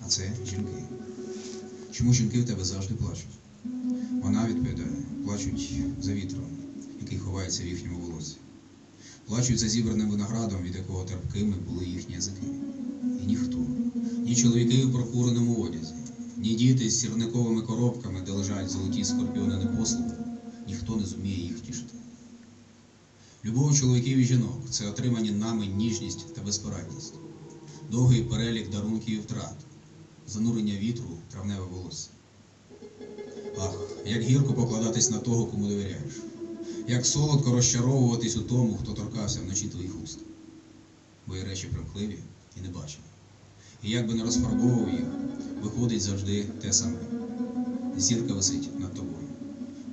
а це жінки. Чому жінки в тебе завжди плачуть? Вона відповідає, плачуть за вітром, який ховається в їхньому волосі. Плачуть за зібраним виноградом, від якого терпкими були їхні язики. І ніхто, ні чоловіки в прокуреному одязі, ні діти з сірниковими коробками, де лежать золоті скорпіони непослуху, ніхто не зуміє їх втішити. Любов чоловіків і жінок це отримані нами ніжність та безпорадність, довгий перелік дарунків і втрат, занурення вітру, травневе волосся. Ах, як гірко покладатись на того, кому довіряєш, як солодко розчаровуватись у тому, хто торкався вночі твоїх уст. Бо є речі примхливі і небачені. І як би не розфарбовував їх, виходить завжди те саме. Зірка висить над тобою,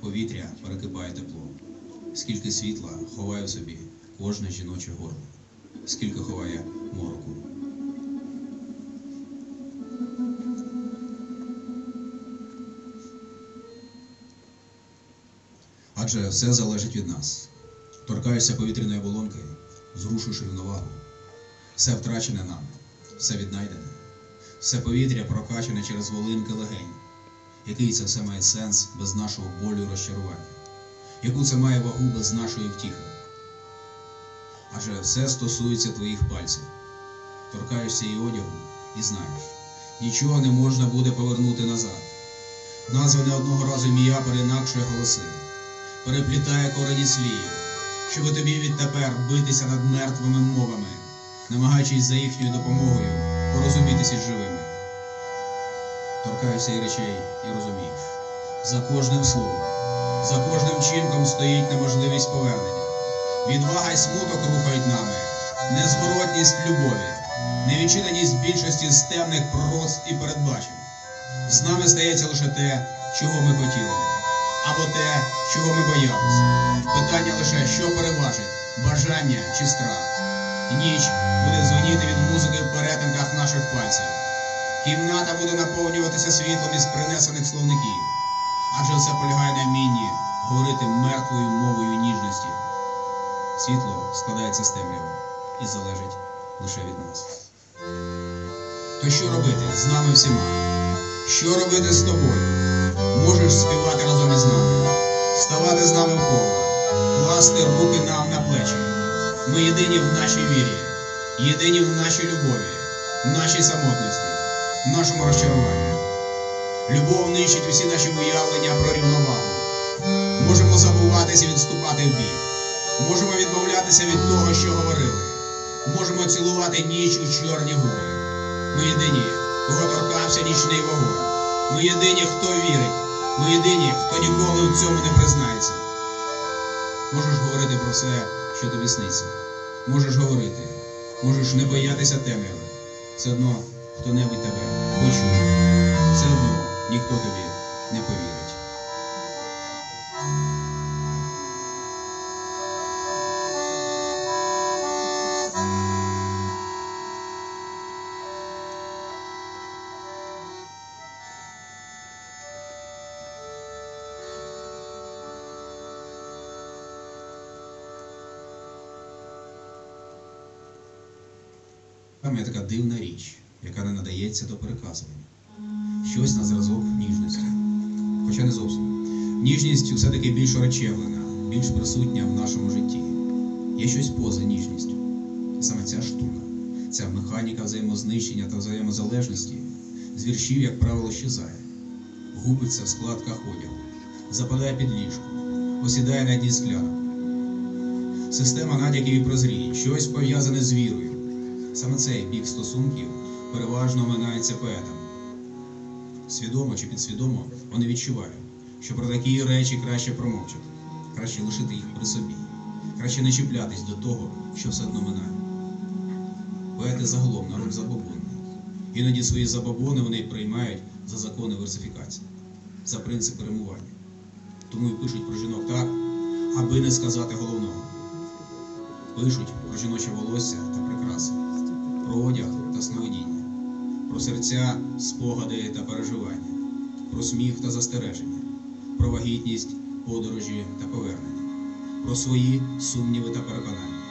повітря перекипає теплом. Скільки світла ховає в собі кожне жіноче горло, скільки ховає мороку. Адже все залежить від нас. Торкаєшся повітряної оболонки, зрушуєш рівновагу. Все втрачене нам, все віднайдене, все повітря прокачане через волинки легень. Який це все має сенс без нашого болю і розчарування? Яку це має вагу без нашої втіхи? Адже все стосується твоїх пальців. Торкаєшся і одягу, і знаєш, нічого не можна буде повернути назад. Назване одного разу ім'я переінакшує голоси, переплітає корені слів, щоби тобі відтепер битися над мертвими мовами, намагаючись за їхньою допомогою порозумітися з живими. Торкаєшся і речей і розумієш. За кожним словом, за кожним чинком стоїть неможливість повернення. Відвага й смуток рухають нами, незворотність любові, невідчиненість більшості з темних пророцтв і передбачень. З нами стається лише те, чого ми хотіли, або те, чого ми боялися. Питання лише, що переважить бажання чи страх. Ніч буде дзвоніти від музики в перетинках наших пальців. Кімната буде наповнюватися світлом із принесених словників, адже все полягає на вмінні говорити мертвою мовою ніжності. Світло складається з темряви і залежить лише від нас. То що робити з нами всіма? Що робити з тобою? Можеш співати разом із нами, ставати з нами в коло, класти руки нам на плечі. Ми єдині в нашій вірі, єдині в нашій любові, в нашій самотності, в нашому розчаруванні. Любов нищить усі наші уявлення про рівновагу. Можемо забуватися і відступати в бік. Можемо відмовлятися від того, що говорили. Можемо цілувати ніч у чорні губи. Ми єдині, кого торкався нічний вогонь. Ми єдині, хто вірить. Ми єдині, хто ніколи у цьому не признається. Можеш говорити про все, що тобі сниться. Можеш говорити, можеш не боятися темряви. Все одно хто-небудь тебе почує. Все одно ніхто тобі є така дивна річ, яка не надається до переказування. Щось на зразок ніжності. Хоча не зовсім. Ніжність все-таки більш речевлена, більш присутня в нашому житті. Є щось поза ніжністю. Саме ця штука, ця механіка взаємознищення та взаємозалежності з віршів, як правило, щезає, губиться в складках одягу, западає під ліжко, осідає на дні склянок. Система натяків і прозрінь, щось пов'язане з вірою. Саме цей бік стосунків переважно оминається поетами. Свідомо чи підсвідомо вони відчувають, що про такі речі краще промовчати, краще лишити їх при собі, краще не чіплятись до того, що все одно минає. Поети загалом народ забобонний. Іноді свої забобони вони приймають за закони версифікації, за принципи римування. Тому і пишуть про жінок так, аби не сказати головного. Пишуть про жіноче волосся та прикраси, про одяг та сновидіння, про серця, спогади та переживання, про сміх та застереження, про вагітність, подорожі та повернення, про свої сумніви та переконання,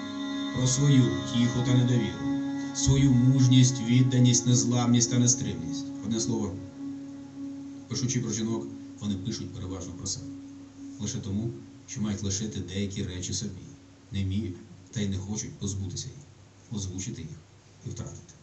про свою тіху та недовіру, свою мужність, відданість, незламність та нестримність. Одне слово, пишучи про жінок, вони пишуть переважно про себе. Лише тому, що мають лишити деякі речі собі, не вміють та й не хочуть позбутися їх, озвучити їх і втратити.